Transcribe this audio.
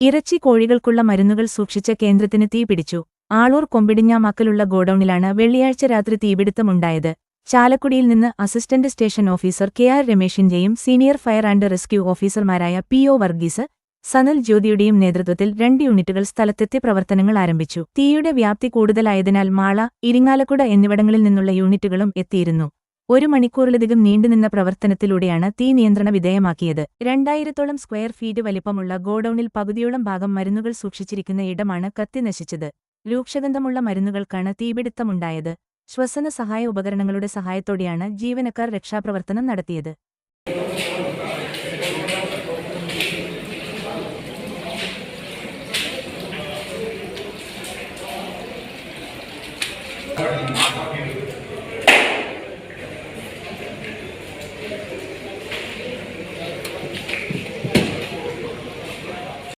ഇറച്ചി കോഴികൾക്കുള്ള മരുന്നുകൾ സൂക്ഷിച്ച കേന്ദ്രത്തിന് തീപിടിച്ചു ആളൂർ കൊമ്പിടിഞ്ഞാമാക്കലുള്ള ഗോഡൌണിലാണ് വെള്ളിയാഴ്ച രാത്രി തീപിടുത്തമുണ്ടായത്. ചാലക്കുടിയിൽ നിന്ന് assistant station officer K R രമേശിന്റെയും senior fire and rescue ഓഫീസർമാരായ പി ഒ വർഗീസ് സനൽ ജ്യോതിയുടെയും നേതൃത്വത്തിൽ രണ്ട് യൂണിറ്റുകൾ സ്ഥലത്തെത്തി പ്രവർത്തനങ്ങൾ ആരംഭിച്ചു. തീയുടെ വ്യാപ്തി കൂടുതലായതിനാൽ മാള ഇരിങ്ങാലക്കുട എന്നിവിടങ്ങളിൽ നിന്നുള്ള യൂണിറ്റുകളും എത്തിയിരുന്നു. ഒരു മണിക്കൂറിലധികം നീണ്ടുനിന്ന പ്രവർത്തനത്തിലൂടെയാണ് തീ നിയന്ത്രണ വിധേയമാക്കിയത്. രണ്ടായിരത്തോളം സ്ക്വയർ ഫീറ്റ് വലിപ്പമുള്ള ഗോഡൌണിൽ പകുതിയോളം ഭാഗം മരുന്നുകൾ സൂക്ഷിച്ചിരിക്കുന്ന ഇടമാണ് കത്തി നശിച്ചത്. രൂക്ഷഗന്ധമുള്ള മരുന്നുകൾക്കാണ് തീപിടുത്തമുണ്ടായത്. ശ്വസന സഹായ ഉപകരണങ്ങളുടെ സഹായത്തോടെയാണ് ജീവനക്കാർ രക്ഷാപ്രവർത്തനം നടത്തിയത്. Thank you. Thank you.